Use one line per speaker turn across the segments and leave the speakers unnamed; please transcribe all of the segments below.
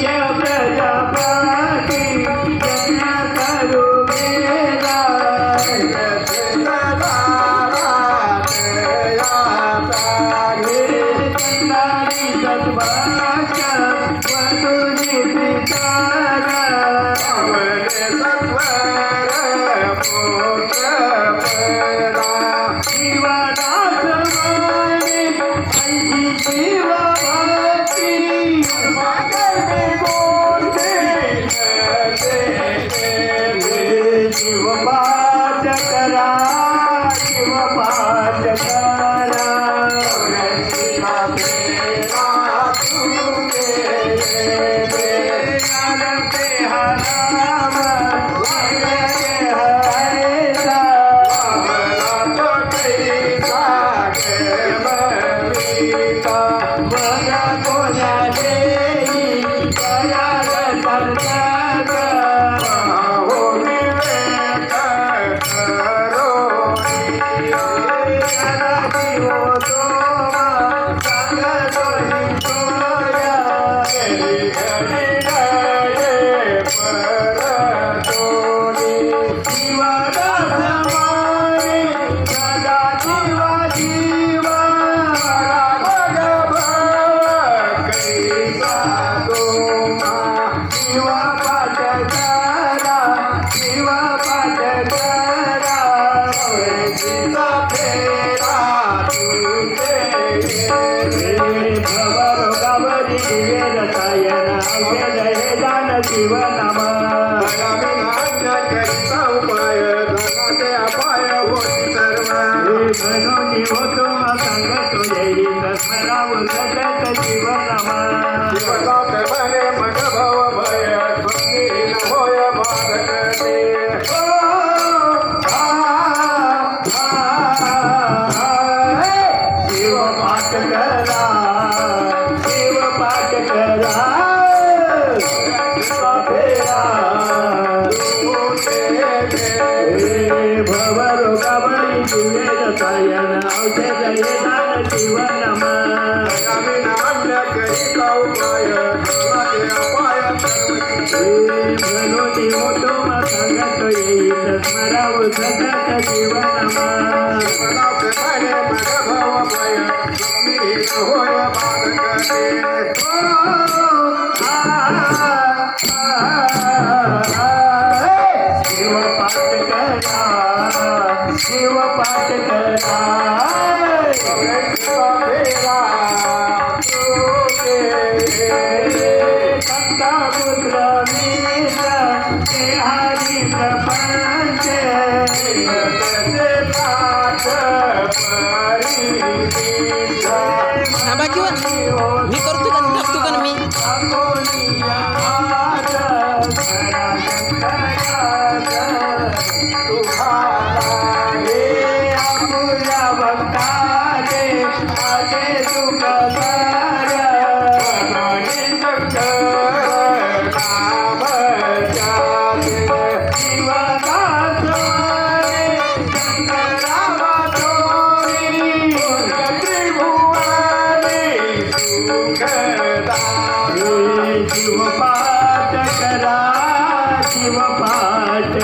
Yeah, yeah, yeah. ಕರುಣಿ ಓದುವ ಸಂಗತು ಜೈ ಸಸ್ಮರಾವು ಸದೈ धनो देवो तो सांगत येईल स्मराव सगळ्यात जीवनमा शिवपाठ करा शिवपाठ करा
शिवपाठ करा
தாமுகிறா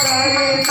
ಕರಿತ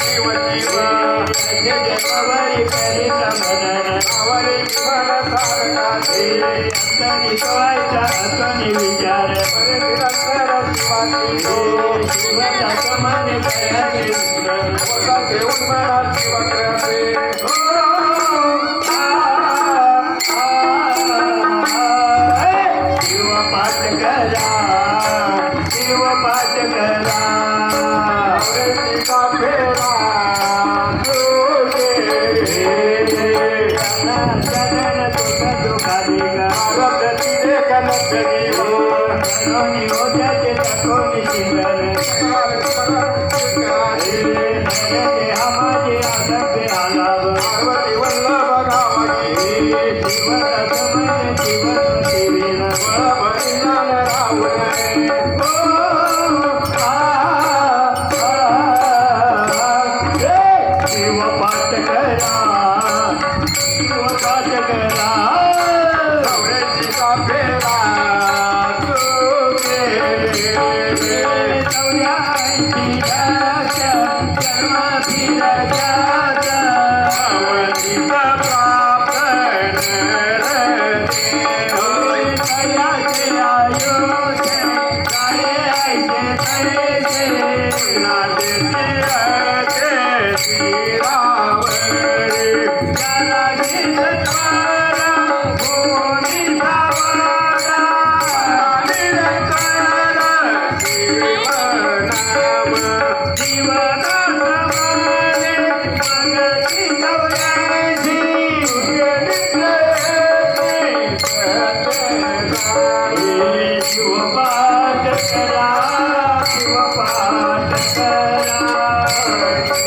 शिव शिव
जय जयवरी करीत मनन
आवरे फल सारकाचे
अंतनी कवायचा अंतनी विचार
परमेश्वर शिवाची हो
शिवनाथ मन करते
वकाचे उन्मळा शिवक्राचे Oh,
oh, oh, oh. Krishna.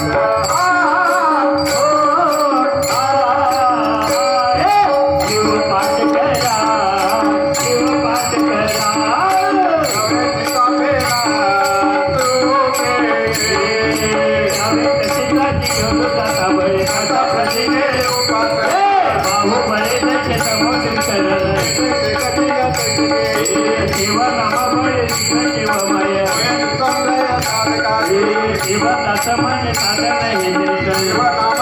कल्पना. शिव
शिव तसमन साधन हे निर्जन